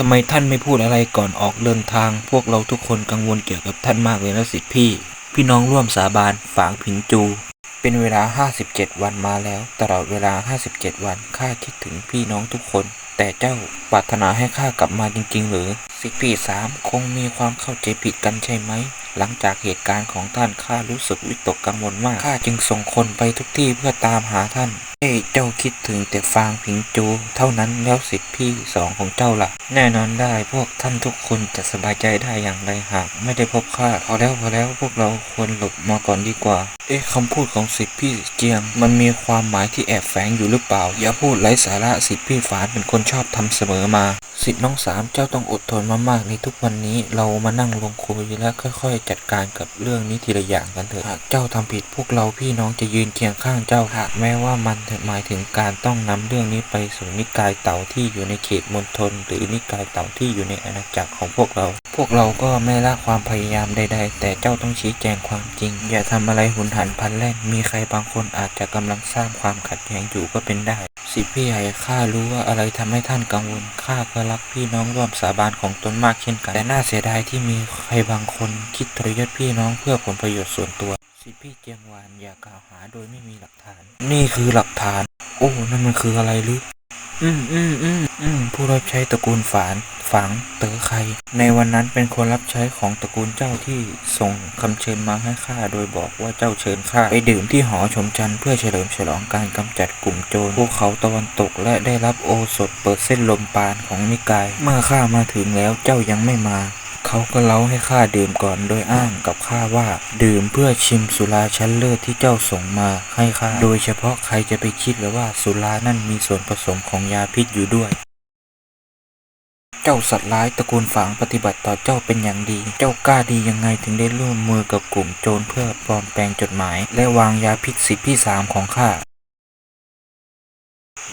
ทำไมท่านไม่พูดอะไรก่อนออกเดินทาง พวกเราทุกคนกังวลเกี่ยวกับท่านมากเลยนะสิทธิพี่ พี่น้องร่วมสาบานฝางผิงจู เป็นเวลา 57 วันมาแล้ว ตลอดเวลา 57 วันข้าคิดถึงพี่น้องทุกคน แต่เจ้าปรารถนาให้ข้ากลับมาจริง ๆ หรือ สิทธิพี่สามคงมีความเข้าใจผิดกันใช่ไหมหลังจากเหตุการณ์ของท่านข้ารู้สึกวิตกกังวลมากข้าจึงส่งคนไปทุกที่เพื่อตามหาท่าน เอ้เจ้าคิดถึงแต่ฟางผิงจู เท่านั้นแล้วสิทธิพี่สองของเจ้าล่ะ แน่นอนได้พวกท่านทุกคนจะสบายใจได้อย่างไรหาก ไม่ได้พบข้าพอแล้วพอแล้วพวกเราควรหลบมาก่อนดีกว่า เอ๊ะคำพูดของสิทธิพี่เจียง มันมีความหมายที่แอบแฝงอยู่หรือเปล่า อย่าพูดไร้สาระสิทธิพี่ฝานเป็นคนชอบทำเสมอมา สิทธิน้องสามเจ้าต้องอดทนมากๆในทุกวันนี้เรามานั่งลงคุยและค่อยๆ จัดการกับเรื่องนี้ทีละอย่างกันเถอะหากเจ้าทำผิดพวกเราพี่น้องจะยืนเคียงข้างเจ้าหากแม้ว่ามันหมายถึงการต้องนำเรื่องนี้ไปสู่นิกายเต่าที่อยู่ในเขตมณฑลหรือนิกายเต่าที่อยู่ในอาณาจักรของพวกเรา พวกเราก็ไม่ละความพยายามใด ๆ แต่เจ้าต้องชี้แจงความจริง อย่าทำอะไรหุนหันพลันแล่น มีใครบางคนอาจจะกำลังสร้างความขัดแย้งอยู่ก็เป็นได้ สิพี่ใหญ่ข้ารู้ว่าอะไรทำให้ท่านกังวลข้าก็รักพี่น้องร่วมสาบานของตนมากเช่นกันแต่น่าเสียดายที่มีใครบางคนคิดทรยศพี่น้องเพื่อผลประโยชน์ส่วนตัว สิพี่เจียงวานอย่ากล่าวหาโดยไม่มีหลักฐาน นี่คือหลักฐาน โอ้นั่นมันคืออะไรหรืออืมอืมอืมอืมผู้รับใช้ตระกูลฝานฝังเต๋อไคในวันนั้นเป็นคนรับใช้ของตระกูลเจ้าที่ส่งคำเชิญมาให้ข้าโดยบอกว่าเจ้าเชิญข้าไปดื่มที่หอชมจันทร์เพื่อเฉลิมฉลองการกำจัดกลุ่มโจรภูเขาตะวันตกและได้รับโอสถเปิดเส้นลมปานของนิกาย เมื่อข้ามาถึงแล้วเจ้ายังไม่มา เขาก็เล้าให้ข้าดื่มก่อนโดยอ้างกับข้าว่า ดื่มเพื่อชิมสุราชั้นเลิศที่เจ้าส่งมาให้ข้า โดยเฉพาะใครจะไปคิดเลยว่าสุรานั่นมีส่วนผสมของยาพิษอยู่ด้วยเจ้าสัตว์ร้ายตระกูลฝางปฏิบัติต่อเจ้าเป็นอย่างดี เจ้ากล้าดียังไงถึงได้ร่วมมือกับกลุ่มโจรเพื่อปลอมแปลงจดหมาย และวางยาพิษสิทธิพี่สามของข้า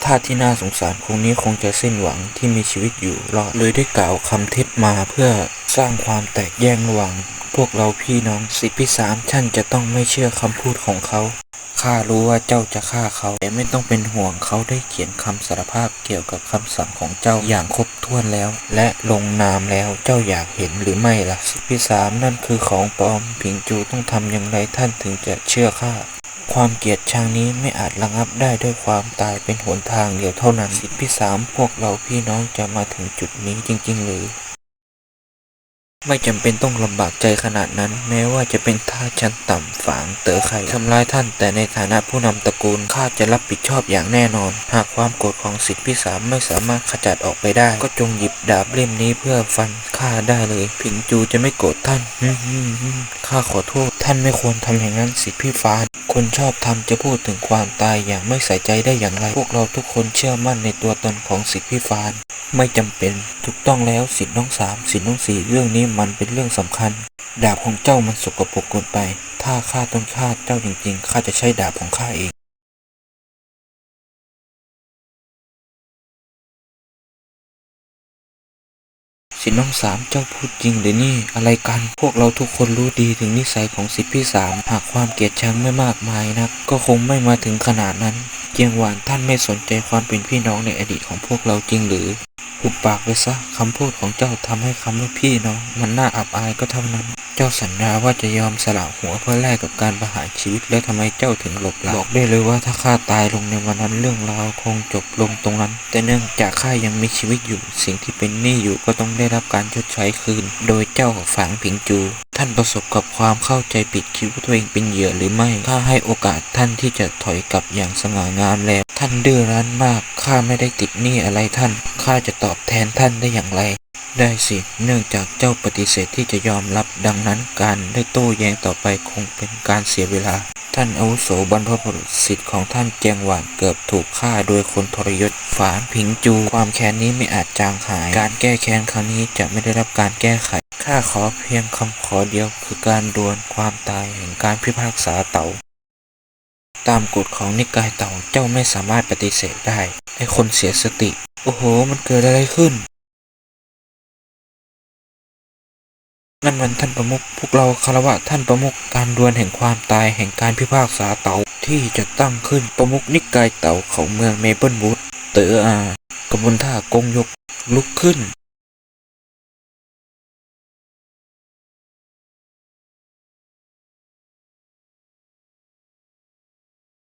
ท่าที่น่าสงสารคงนี้คงจะสิ้นหวังที่มีชีวิตอยู่รอดเลยได้กล่าวคำเท็จมาเพื่อ สร้างความแตกแยกระหว่างพวกเราพี่น้องสิพี่สามท่านจะต้องไม่เชื่อคำพูดของเขาข้ารู้ว่าเจ้าจะฆ่าเขาแต่ไม่ต้องเป็นห่วงเขาได้เขียนคำสารภาพเกี่ยวกับคำสั่งของเจ้าอย่างครบถ้วนแล้ว และลงนามแล้วเจ้าอยากเห็นหรือไม่ล่ะสิพี่สามนั่นคือของปลอมผิงจูต้องทำอย่างไรท่านถึงจะเชื่อข้าความเกลียดชังนี้ไม่อาจระงับได้ด้วยความตายเป็นหนทางเดียวเท่านั้นสิทธิพี่สามพวกเราพี่น้องจะมาถึงจุดนี้จริง ๆ หรือ ไม่จำเป็นต้องลำบากใจขนาดนั้น แม้ว่าจะเป็นท่าชั้นต่ำฝางเต๋อไข่ทำร้ายท่าน แต่ในฐานะผู้นำตระกูลข้าจะรับผิดชอบอย่างแน่นอน หากความโกรธของสิทธิพี่สามไม่สามารถขจัดออกไปได้ ก็จงหยิบดาบเล่มนี้เพื่อฟันข้าได้เลย ผิงจูจะไม่โกรธท่านข้าขอโทษ ท่านไม่ควรทำอย่างนั้นสิพี่ฟาน คนชอบทำจะพูดถึงความตายอย่างไม่ใส่ใจได้อย่างไร พวกเราทุกคนเชื่อมั่นในตัวตนของสิทธิพี่ฟาน ไม่จำเป็น ถูกต้องแล้วสิทธิน้องสามสิทธิน้องสี่เรื่องนี้มันเป็นเรื่องสำคัญ ดาบของเจ้ามันสกปรกเกินไป ถ้าข้าต้องฆ่าเจ้าจริงๆข้าจะใช้ดาบของข้าเอง สิทธิน้องสามเจ้าพูดจริงหรือนี่ อะไรกัน พวกเราทุกคนรู้ดีถึงนิสัยของสิทธิพี่สามหากความเกลียดชังไม่มากมายนัก ก็คงไม่มาถึงขนาดนั้น เจียงหวานท่านไม่สนใจความเป็นพี่น้องในอดีตของพวกเราจริงหรือหุบปากไปซะคำพูดของเจ้าทำให้คำว่าพี่น้อง มันน่าอับอายก็เท่านั้น เจ้าสัญญาว่าจะยอมสละหัวเพื่อแลกกับการประหารชีวิตแล้วทำไมเจ้าถึงหลบหลังบอกได้เลยว่าถ้าข้าตายลงในวันนั้นเรื่องราวคงจบลงตรงนั้น แต่เนื่องจากข้ายังมีชีวิตอยู่ สิ่งที่เป็นหนี้อยู่ก็ต้องได้รับการชดใช้คืน โดยเจ้าฝางผิงจู ท่านประสบกับความเข้าใจผิดคิดว่าตัวเองเป็นเหยื่อหรือไม่ข้าให้โอกาสท่านที่จะถอยกลับอย่างสง่างามแล้ว ท่านดื้อรั้นมากข้าไม่ได้ติดหนี้อะไรท่านข้าจะตอบแทนท่านได้อย่างไร ได้สิ เนื่องจากเจ้าปฏิเสธที่จะยอมรับ ดังนั้นการได้โต้แย้งต่อไปคงเป็นการเสียเวลา ท่านอาวุโสบรรพบุรุษสิทธิ์ของท่านแจงหวานเกือบถูกฆ่าโดยคนทรยศฝานผิงจู ความแค้นนี้ไม่อาจจางหาย การแก้แค้นครั้งนี้จะไม่ได้รับการแก้ไข ข้าขอเพียงคำขอเดียวคือการดวลความตายแห่งการพิพากษาเต่าตามกฎของนิกายเต่าเจ้าไม่สามารถปฏิเสธได้ไอ้คนเสียสติ โอ้โห มันเกิดอะไรขึ้น นั่นมันท่านประมุขพวกเราคารวะท่านประมุขการดวลแห่งความตายแห่งการพิพากษาเต่าที่จะตั้งขึ้นประมุขนิกายเต่าของเมืองเมเปิลวูดเต๋ออากระบวนท่ากงยกลุกขึ้น